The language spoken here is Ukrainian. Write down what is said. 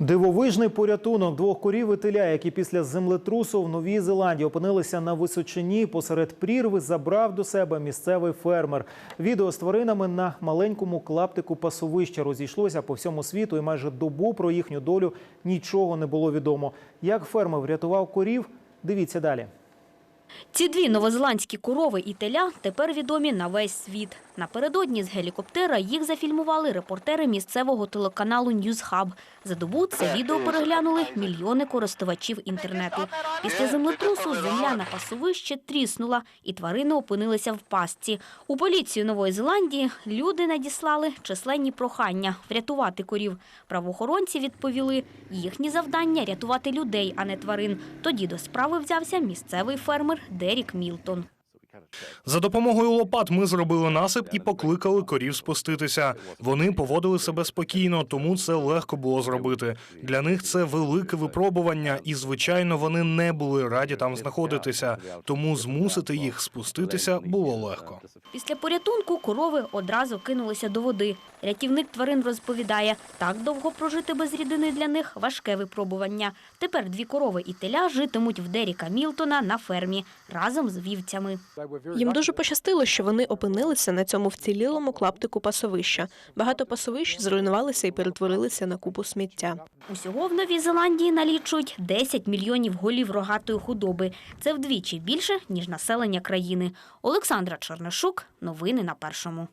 Дивовижний порятунок двох корів і теля, які після землетрусу в Новій Зеландії опинилися на височині посеред прірви, забрав до себе місцевий фермер. Відео з тваринами на маленькому клаптику пасовища розійшлося по всьому світу, і майже добу про їхню долю нічого не було відомо. Як фермер врятував корів? Дивіться далі. Ці дві новозеландські корови і теля тепер відомі на весь світ. Напередодні з гелікоптера їх зафільмували репортери місцевого телеканалу Ньюзхаб. За добу це відео переглянули мільйони користувачів інтернету. Після землетрусу земля на пасовище тріснула, і тварини опинилися в пастці. У поліцію Нової Зеландії люди надіслали численні прохання врятувати корів. Правоохоронці відповіли, їхні завдання рятувати людей, а не тварин. Тоді до справи взявся місцевий фермер Дерік Мілтон. За допомогою лопат ми зробили насип і покликали корів спуститися. Вони поводили себе спокійно, тому це легко було зробити. Для них це велике випробування, і звичайно, вони не були раді там знаходитися. Тому змусити їх спуститися було легко. Після порятунку корови одразу кинулися до води. Рятівник тварин розповідає, так довго прожити без рідини для них важке випробування. Тепер дві корови і теля житимуть в Деріка Мілтона на фермі разом з вівцями. Їм дуже пощастило, що вони опинилися на цьому вцілілому клаптику пасовища. Багато пасовищ зруйнувалися і перетворилися на купу сміття. Усього в Новій Зеландії налічують 10 мільйонів голів рогатої худоби. Це вдвічі більше, ніж населення країни. Олександра Чернишук. Новини на першому.